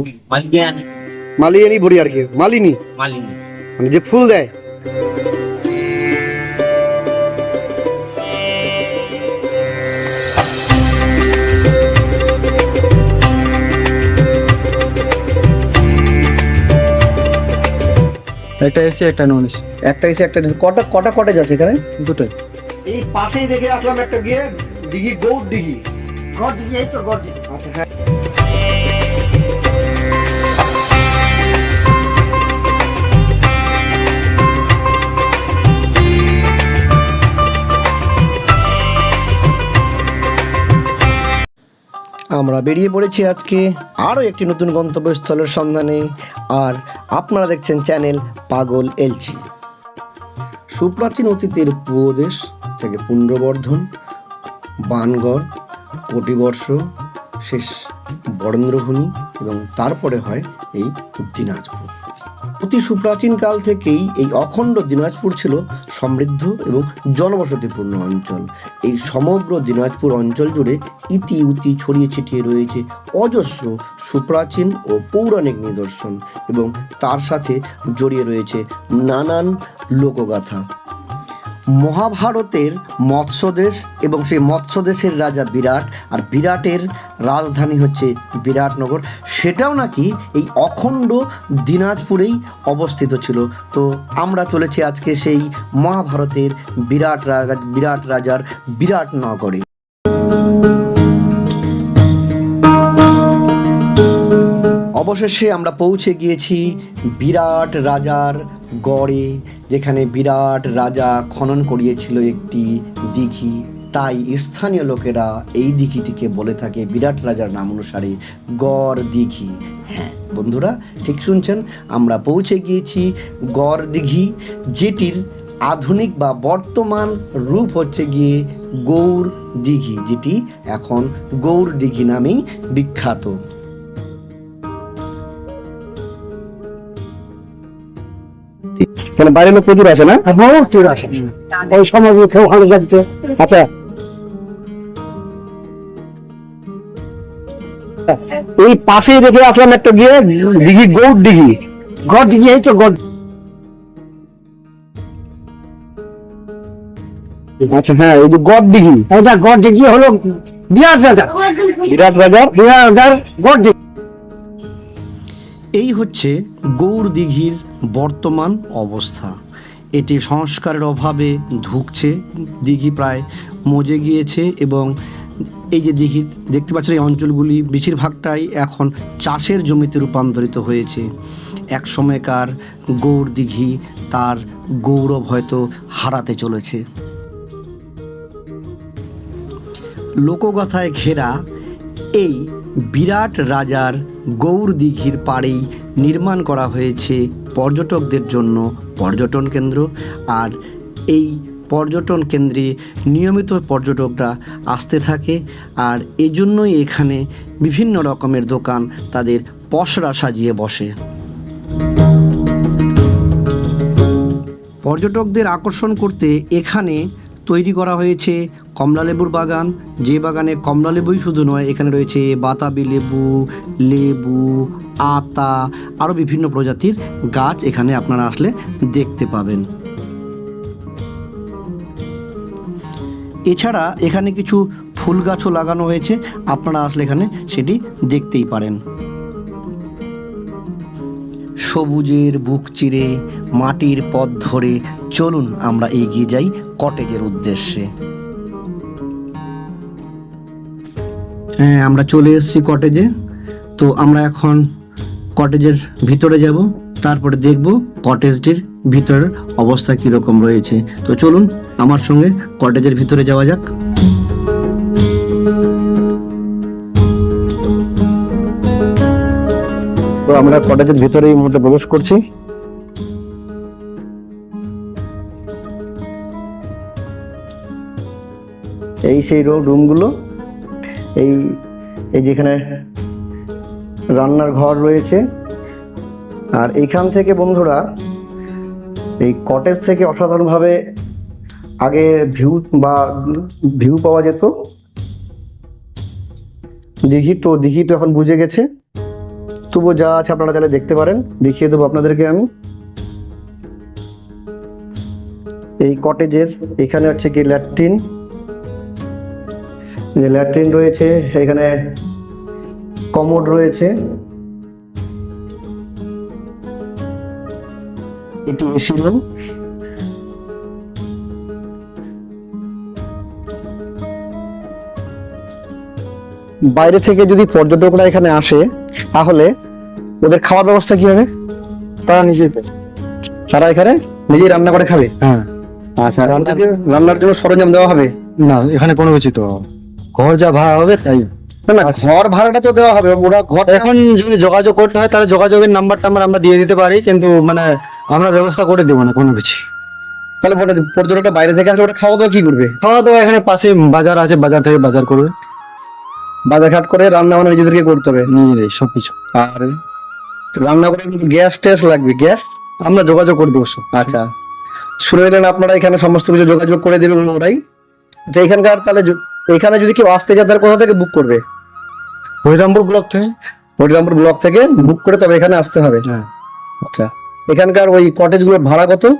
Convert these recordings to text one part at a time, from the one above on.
বুড়ি মালিয়ানি মালিয়ানি বুড়ি আর কি মালিনী মালিনী মানে যে ফুল দেয় একটা এসি একটা নন এসি একটা এসে একটা কটা কটা কটেজ আছে এখানে? দুটোই এই পাশেই দেখে আসলাম একটা গিয়ে দিঘি গৌর দিঘি গড় দিকে এই তো গড় দিকে আচ্ছা হ্যাঁ। আমরা বেরিয়ে পড়েছি আজকে আরও একটি নতুন গন্তব্যস্থলের সন্ধানে, আর আপনারা দেখছেন চ্যানেল পাগল এলচি সুপ্রাচীন অতীতের উপদেশ থেকে পুণ্ড্রবর্ধন বানগড়, কোটিবর্ষ, শেষ বরেন্দ্রভূমি এবং তারপরে হয় এই দিনাজপুর। অতি সুপ্রাচীন কাল থেকেই এই অখণ্ড দিনাজপুর ছিল সমৃদ্ধ এবং জনবসতিপূর্ণ অঞ্চল। এই সমগ্র দিনাজপুর অঞ্চল জুড়ে ইতি উতি ছড়িয়ে ছিটিয়ে রয়েছে অজস্র সুপ্রাচীন ও পৌরাণিক নিদর্শন এবং তার সাথে জড়িয়ে রয়েছে নানান লোকগাথা। মহাভারতের মৎস্যদেশ এবং সেই মৎস্যদেশের রাজা বিরাট আর বিরাটের রাজধানী হচ্ছে বিরাটনগর। সেটাও নাকি এই অখণ্ড দিনাজপুরেই অবস্থিত ছিল। তো আমরা চলেছি আজকে সেই মহাভারতের বিরাট রাজা, বিরাট রাজার বিরাটনগরে। অবশেষে আমরা পৌঁছে গিয়েছি বিরাট রাজার গড়ে, যেখানে বিরাট রাজা খনন করিয়েছিল একটি দিঘি। তাই স্থানীয় লোকেরা এই দিঘিটিকে বলে থাকে বিরাট রাজার নাম অনুসারে গড় দিঘি। হ্যাঁ বন্ধুরা, ঠিক শুনছেন? আমরা পৌঁছে গিয়েছি গড় দিঘি, যেটির আধুনিক বা বর্তমান রূপ হচ্ছে গিয়ে গৌর দিঘি, যেটি এখন গৌর দিঘি নামেই বিখ্যাত। মানে বাইরের লোক প্রচুর আছে না? বহুত চোর আছে ওই সময় কেউ ভালো লাগছে। আচ্ছা। এই পাশেই দেখে আসলাম একটা গিয়ে দিঘি গৌর দিঘি গড় দিকে এই তো গড়। আচ্ছা হ্যাঁ এই যে গড় দিঘি এটা গড় দিকে হলো বিরাট রাজা। বিরাট রাজার বিরাট রাজার গড় দিকে এই হচ্ছে গৌর দিঘির বর্তমান অবস্থা। এটি সংস্কারের অভাবে ধুকছে। দিঘি প্রায় মজে গিয়েছে এবং এই যে দিঘির দেখতে পাচ্ছেন এই অঞ্চলগুলি বেশিরভাগটাই এখন চাষের জমিতে রূপান্তরিত হয়েছে। এক সময়কার গৌর দিঘি তার গৌরব হয়তো হারাতে চলেছে। লোকগাথায় ঘেরা এই বিরাট রাজার গৌর দিঘির পাড়েই নির্মাণ করা হয়েছে পর্যটকদের জন্য পর্যটন কেন্দ্র। আর এই পর্যটন কেন্দ্রে নিয়মিত পর্যটকরা আসতে থাকে। আর এজন্যই এখানে বিভিন্ন রকমের দোকান তাদের পসরা সাজিয়ে বসে। পর্যটকদের আকর্ষণ করতে এখানে তৈরি করা হয়েছে কমলালেবুর বাগান। যে বাগানে কমলালেবুই শুধু নয়, এখানে রয়েছে বাতাবি লেবু লেবু, আতা, আরও বিভিন্ন প্রজাতির গাছ এখানে আপনারা আসলে দেখতে পাবেন। এছাড়া এখানে কিছু ফুল গাছও লাগানো হয়েছে, আপনারা আসলে এখানে সেটি দেখতেই পারেন। সবুজের বুক চিরে, মাটির পথ ধরে চলুন আমরা এগিয়ে যাই কটেজের উদ্দেশ্যে। হ্যাঁ আমরা চলে এসেছি কটেজে। তো আমরা এখন কটেজের ভিতরে যাব, তারপরে দেখব কটেজটির ভিতরের অবস্থা কীরকম রয়েছে। তো চলুন আমার সঙ্গে কটেজের ভিতরে যাওয়া যাক। তো আমরা কটেজের ভিতরে এই মুহূর্তে প্রবেশ করছি। এই সেই রুমগুলো, এই এই যেখানে রান্নার ঘর রয়েছে। আর এইখান থেকে বন্ধুরা, এই কটেজ থেকে অসাধারণভাবে আগে ভিউ বা ভিউ পাওয়া যেত। দিঘি তো দিঘি তো এখন বুঝে গেছে। তবুও যা আছে আপনারা তাহলে দেখতে পারেন। দেখিয়ে দেবো আপনাদেরকে আমি। এই কটেজের এখানে হচ্ছে কি ল্যাট্রিন। যে ল্যাট্রিন রয়েছে, এখানে কমোড রয়েছে। এটি এসি রুম বাইরে থেকে যদি পর্যটকরা এখানে আসে তাহলে ওদের খাওয়ার ব্যবস্থা কি হবে? তারা নিজে তারা এখানে নিজেই রান্না করে খাবে? হ্যাঁ। আচ্ছা রান্নার জন্য সরঞ্জাম দেওয়া হবে? না এখানে কোনো কিছু তো ঘর যা ভাড়া হবে তাই। না না ঘর ভাড়াটা তো দেওয়া হবে ওরা ঘর এখন যদি যোগাযোগ করতে হয় তাহলে যোগাযোগের নাম্বার টাম্বার আমরা দিয়ে দিতে পারি কিন্তু মানে আমরা ব্যবস্থা করে দেবো না কোনো কিছু। তাহলে পর্যটক- পর্যটকটা বাইরে থেকে আসলে ওটা খাওয়া দাওয়া কি করবে? খাওয়া দাওয়া এখানে পাশে বাজার আছে বাজার থেকে বাজার করবে। বাজারঘাট করে রান্না বান্না নিজেদেরকে করতে হবে নিজেরাই সব কিছু আর রান্না করে কিন্তু গ্যাস ট্যাস লাগবে গ্যাস? আমরা যোগাযোগ করে দেবো সব। আচ্ছা। শুনে নিলেন আপনারা এখানে সমস্ত কিছু যোগাযোগ করে দেবেন ওরাই। যে এখানকার তাহলে এখানে যদি কেউ আসতে চায় তাহলে কোথা থেকে বুক করবে? হরিরামপুর ব্লক থেকে। হরিরামপুর ব্লক থেকে বুক করে তবে এখানে আসতে হবে। হ্যাঁ। আচ্ছা। এখানকার ওই কটেজগুলোর ভাড়া কত?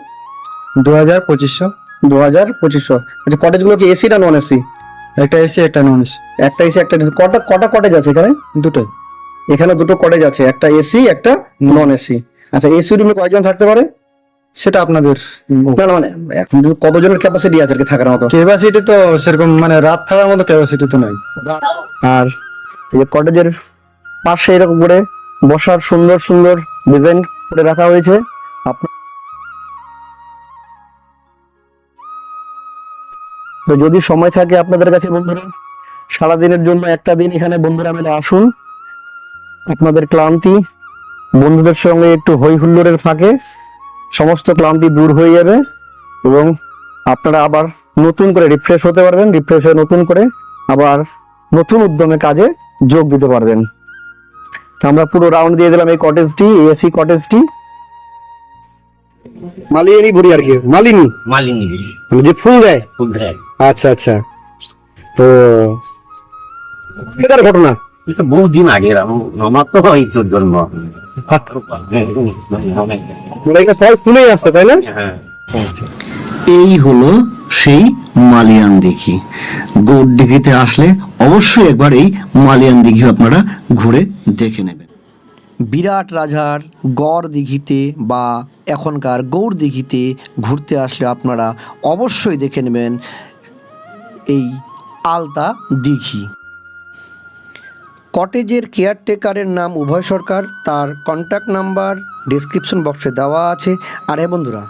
দু হাজার পঁচিশশো। দু হাজার পঁচিশশো। আচ্ছা কটেজগুলো কি এসি না নন এসি একটা এসি একটা নন এসি একটা এসি একটা কটা কটা কটেজ আছে এখানে? দুটোই। এখানে দুটো কটেজ আছে একটা এসি একটা নন এসি আচ্ছা এসি রুমে কয়জন থাকতে পারে? সেটা আপনাদের না না মানে এখন কতজনের ক্যাপাসিটি আছে আর কি থাকার মতো? ক্যাপাসিটি তো সেরকম মানে রাত থাকার মতো ক্যাপাসিটি তো নাই। আর এই যে কটেজের পাশে এরকম করে বসার সুন্দর সুন্দর ডিজাইন করে রাখা হয়েছে। তো যদি সময় থাকে আপনাদের কাছে বন্ধুরা সারাদিনের জন্য একটা দিন এখানে বন্ধুরা মিলে আসুন। আপনাদের ক্লান্তি বন্ধুদের সঙ্গে একটু হই হুল্লোড়ের ফাঁকে সমস্ত ক্লান্তি দূর হয়ে যাবে এবং আপনারা আবার নতুন করে রিফ্রেশ হতে পারবেন রিফ্রেশ হয়ে নতুন করে আবার নতুন উদ্যমে কাজে যোগ দিতে পারবেন। তো আমরা পুরো রাউন্ড দিয়ে দিলাম এই কটেজটি এসি কটেজটি মালিনী বুড়ি আর কি মালিনী? মালিনী। মানে যে ফুল দেয়। ফুল ভ্যাগ আচ্ছা আচ্ছা। তো এটার ঘটনা? এটা বহুদিন আগের আম- আমার তো এই তো জন্ম শুনেই আসতে তাই না? হ্যাঁ। এই হলো সেই মালিয়ান দিঘি। গৌড় দিঘিতে আসলে অবশ্যই একবার এই মালিয়ান দিঘি আপনারা ঘুরে দেখে নেবেন। বিরাট রাজার গড় দিঘিতে বা এখনকার গৌড় দিঘিতে ঘুরতে আসলে আপনারা অবশ্যই দেখে নেবেন এই আলতা দিঘি। কটেজের কেয়ারটেকারের নাম উভয় সরকার, তার কন্ট্যাক্ট নাম্বার ডিসক্রিপশন বক্সে দেওয়া আছে। আর হ্যাঁ বন্ধুরা,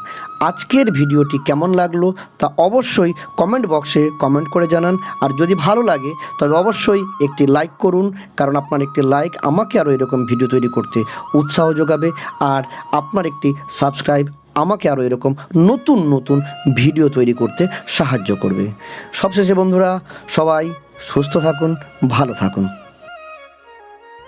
আজকের ভিডিওটি কেমন লাগল তা অবশ্যই কমেন্ট বক্সে কমেন্ট করে জানান। আর যদি ভালো লাগে, তবে অবশ্যই একটি লাইক করুন, কারণ আপনার একটি লাইক আমাকে আরও এরকম ভিডিও তৈরি করতে উৎসাহ যোগাবে। আর আপনার একটি সাবস্ক্রাইব আমাকে আরও এরকম নতুন নতুন ভিডিও তৈরি করতে সাহায্য করবে। সবশেষে বন্ধুরা, সবাই সুস্থ থাকুন, ভালো থাকুন।